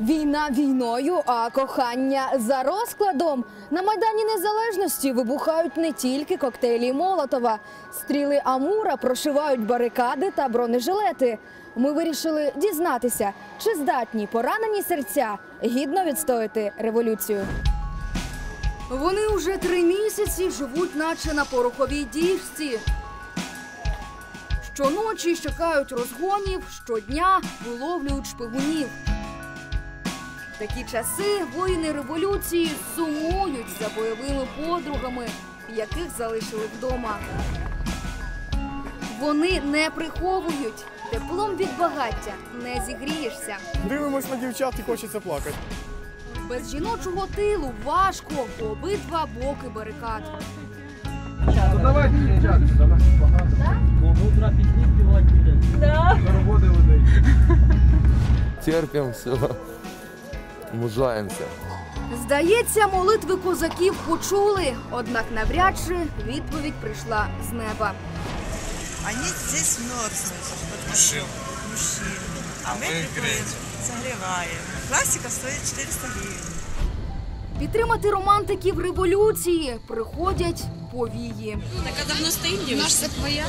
Війна війною, а кохання за розкладом. На майдані незалежності вибухають не тільки коктейлі Молотова. Стріли Амура прошивають барикади та бронежилети. Ми вирішили дізнатися, чи здатні поранені серця гідно відстояти революцію. Вони уже три місяці живуть, наче на пороховій діжці. Щоночі чекають розгонів, щодня виловлюють шпигунів. Такі часи воїни революції сумують за бойовими подругами, яких залишили вдома. Вони не приховують. Теплом від багаття не зігрієшся. Дивимось на дівчат і хочеться плакати. Без жіночого тилу важко по обидва боки барикад. Ну давайте дівчат. Утро песни спевать будет. Зароботи людей. терпим, все, мужаємося. Здається, молитви козаків почули, однак навряд чи відповідь прийшла з неба. Они здесь мерзнут. Вот мужчин. Мужчин. А мы приходим, согреваем. Классика стоит 400 гривен. Підтримати романтиків революції приходять повії. Так а давно стоим, девочка? Наш це твоя.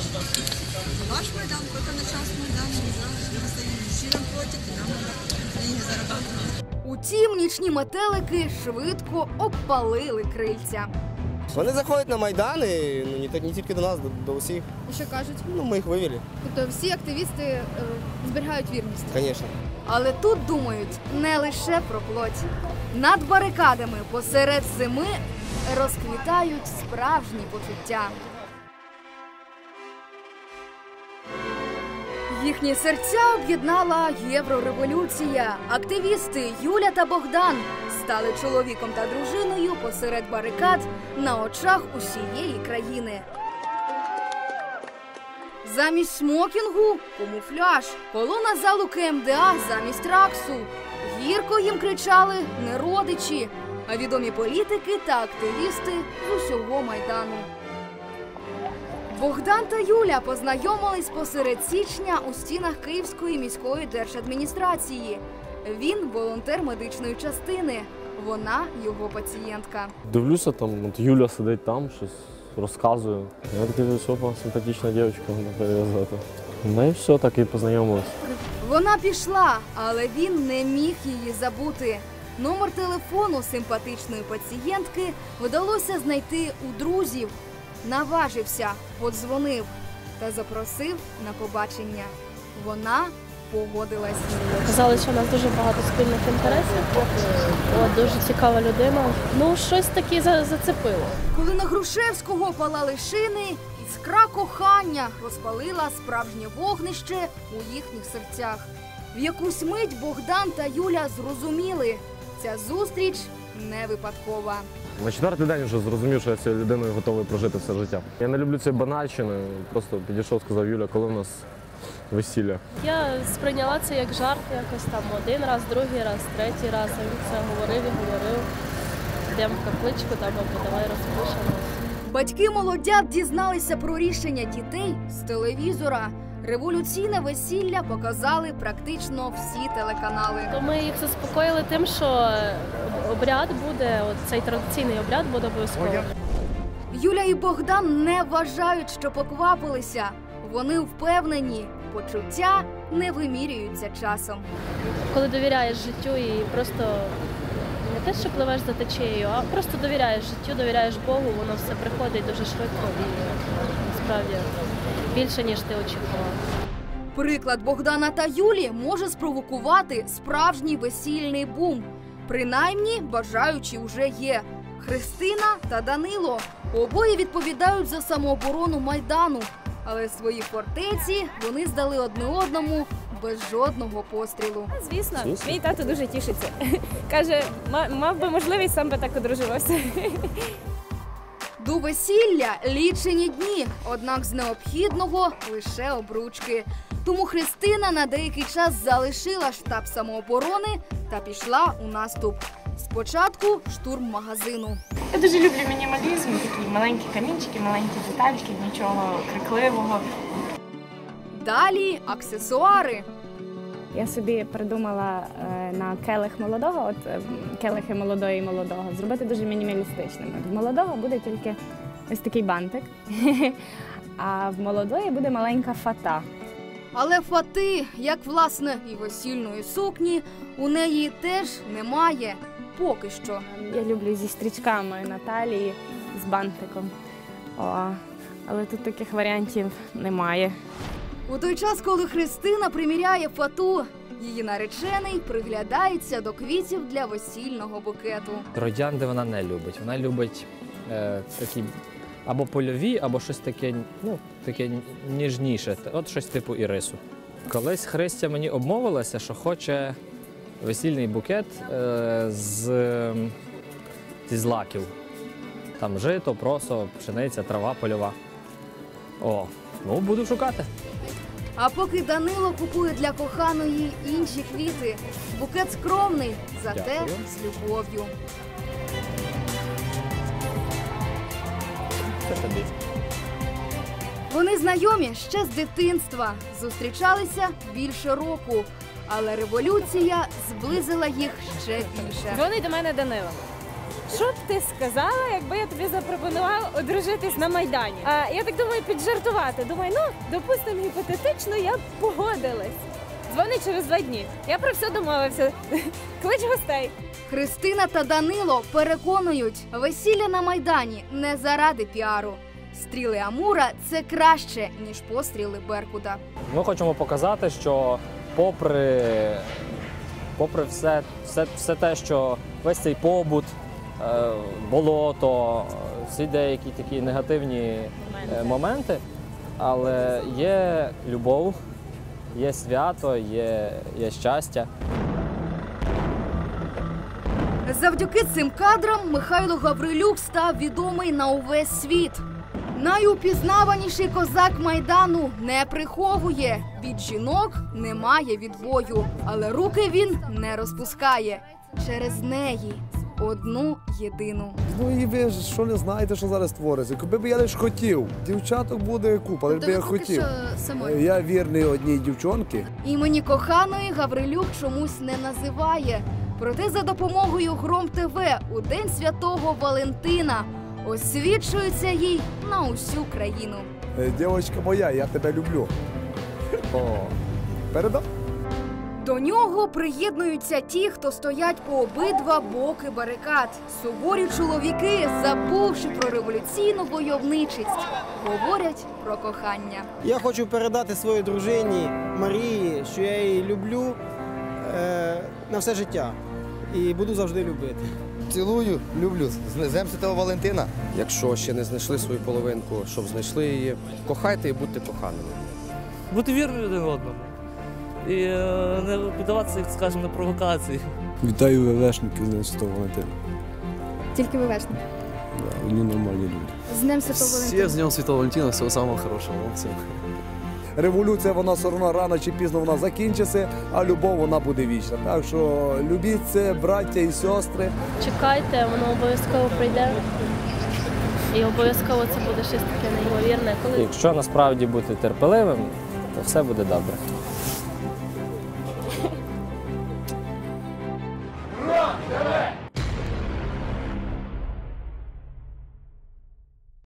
Ваш Майдан, только начался Майдан, не знаю, что мы стоим. Мужчинам платят, и нам надо деньги зарабатывать. Утім, нічні метелики швидко обпалили крильця. Вони заходять на Майдан і ну, не, не тільки до нас, до, до усіх. І що кажуть? Ну, ми їх вивели, Тобто всі активісти е, зберігають вірність. звісно. Але тут думають не лише про плоть. Над барикадами посеред зими розквітають справжні почуття. Їхні серця об'єднала єврореволюція. Активісти Юля та Богдан стали чоловіком та дружиною посеред барикад на очах усієї країни. Замість смокінгу камуфляж, колона залу КМДА замість раксу. Гірко їм кричали не родичі, а відомі політики та активісти з усього майдану. Богдан та Юля познайомились посеред січня у стінах Київської міської держадміністрації. Він волонтер медичної частини. Вона його пацієнтка. Дивлюся, там от Юля сидить там, щось розказує. Я такий висока, симпатична дівчинка, вона перев'язати. Ну і все, так і познайомилися. Вона пішла, але він не міг її забути. Номер телефону симпатичної пацієнтки вдалося знайти у друзів. Наважився, подзвонив та запросив на побачення. Вона погодилась. Казали, що у нас дуже багато спільних інтересів. От, дуже цікава людина. Ну, щось таке за- зацепило. Коли на Грушевського палали шини, іскра кохання розпалила справжнє вогнище у їхніх серцях. В якусь мить Богдан та Юля зрозуміли, ця зустріч не випадкова. На четвертий день вже зрозумів, що я цією людиною готовий прожити все життя. Я не люблю цієї банальщини. Просто підійшов, сказав Юля, коли у нас весілля. Я сприйняла це як жарт якось там один раз, другий раз, третій раз. А він це говорив і говорив. Йдемо в капличку, там або давай розпишемо. Батьки молодят дізналися про рішення дітей з телевізора. Революційне весілля показали практично всі телеканали. То ми їх заспокоїли тим, що обряд буде, от цей традиційний обряд буде обов'язково. Юля і Богдан не вважають, що поквапилися. Вони впевнені, почуття не вимірюються часом. Коли довіряєш життю і просто те, що пливеш за течією, а просто довіряєш життю, довіряєш Богу, воно все приходить дуже швидко і насправді більше, ніж ти очікував. Приклад Богдана та Юлі може спровокувати справжній весільний бум. Принаймні, бажаючі вже є. Христина та Данило обоє відповідають за самооборону майдану, але свої фортеці вони здали одне одному без жодного пострілу. Звісно, Звісно. мій тато дуже тішиться. Каже, «Ма- мав би можливість, сам би так одружувався. До весілля лічені дні, однак з необхідного лише обручки. Тому Христина на деякий час залишила штаб самооборони та пішла у наступ. Спочатку штурм магазину. Я дуже люблю мінімалізм, такі маленькі камінчики, маленькі детальки, нічого крикливого. Далі аксесуари. Я собі придумала е, на келих молодого, от е, келихи молодої і молодого, зробити дуже мінімалістичними. В молодого буде тільки ось такий бантик, а в молодої буде маленька фата. Але фати, як власне і весільної сукні, у неї теж немає поки що. Я люблю зі стрічками на талії з бантиком. О, але тут таких варіантів немає. У той час, коли Христина приміряє фату, її наречений приглядається до квітів для весільного букету. Троянди вона не любить. Вона любить е, такі або польові, або щось таке, ну, таке ніжніше. От щось типу ірису. Колись Христя мені обмовилася, що хоче весільний букет е, з, ем, зі злаків. Там жито, просо, пшениця, трава польова. О, ну буду шукати. А поки Данило купує для коханої інші квіти, букет скромний, зате Дякую. з любов'ю. Це тобі. Вони знайомі ще з дитинства, зустрічалися більше року, але революція зблизила їх ще більше. Дзвонить до мене Данило. Що б ти сказала, якби я тобі запропонував одружитись на Майдані? А я так думаю, піджартувати. Думаю, ну, допустимо, гіпотетично, я б погодилась. Дзвонить через два дні. Я про все домовився. Клич гостей. Христина та Данило переконують, весілля на майдані не заради піару. Стріли Амура це краще ніж постріли Беркута. Ми хочемо показати, що попри, попри все, все, все те, що весь цей побут, болото, е, всі деякі такі негативні е, моменти, але є любов, є свято, є, є щастя. Завдяки цим кадрам Михайло Гаврилюк став відомий на увесь світ. Найупізнаваніший козак майдану не приховує. Від жінок немає відбою, але руки він не розпускає через неї одну єдину. Ну і ви ж що не знаєте, що зараз твориться. Якби б я лиш хотів, дівчаток буде купа, але Тобто б я хотів. самої. Я вірний одній дівчонки. Імені коханої Гаврилюк чомусь не називає. Проте за допомогою Гром ТВ у День Святого Валентина освічується їй на усю країну. Е, Дівчинка моя, я тебе люблю. О, Передав? До нього приєднуються ті, хто стоять по обидва боки барикад. Суворі чоловіки, забувши про революційну войовничість, говорять про кохання. Я хочу передати своїй дружині Марії, що я її люблю е, на все життя і буду завжди любити. Цілую, люблю. З Днем Святого Валентина. Якщо ще не знайшли свою половинку, щоб знайшли її, кохайте і будьте коханими. Бути вірною один одному. І е, не піддаватися, як скажемо, на провокації. Вітаю ВВшників з Днем Святого Валентина. Тільки вивешник. Да, вони нормальні люди. З Днем Святого Валентина. Всіх з Днем Святого Валентина, всього самого хорошого. Всім. Революція вона все одно рано чи пізно вона закінчиться, а любов вона буде вічна. Так що любіть це, браття і сестри. Чекайте, воно обов'язково прийде. І обов'язково це буде щось таке неймовірне. Коли якщо насправді бути терпеливим, то все буде добре.